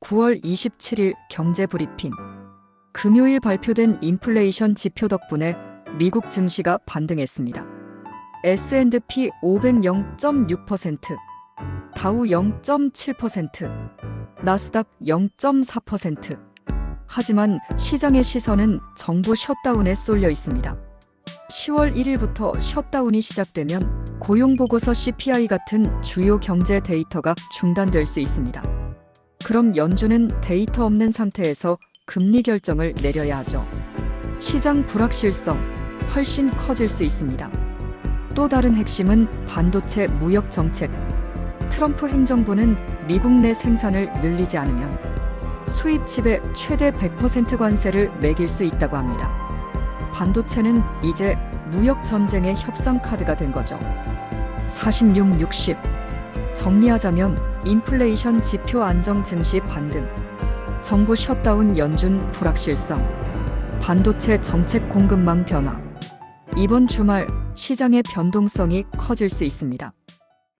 9월 27일 경제 브리핑. 금요일 발표된 인플레이션 지표 덕분에 미국 증시가 반등했습니다. S&P 500 0.6%, 다우 0.7%, 나스닥 0.4%. 하지만 시장의 시선은 정부 셧다운에 쏠려 있습니다. 10월 1일부터 셧다운이 시작되면 고용보고서 CPI 같은 주요 경제 데이터가 중단될 수 있습니다. 그럼 연준은 데이터 없는 상태에서 금리 결정을 내려야 하죠. 시장 불확실성 훨씬 커질 수 있습니다. 또 다른 핵심은 반도체 무역 정책. 트럼프 행정부는 미국 내 생산을 늘리지 않으면 수입칩에 최대 100% 관세를 매길 수 있다고 합니다. 반도체는 이제 무역 전쟁의 협상 카드가 된 거죠. 46, 60. 정리하자면 인플레이션 지표 안정 증시 반등, 정부 셧다운 연준 불확실성, 반도체 정책 공급망 변화. 이번 주말 시장의 변동성이 커질 수 있습니다.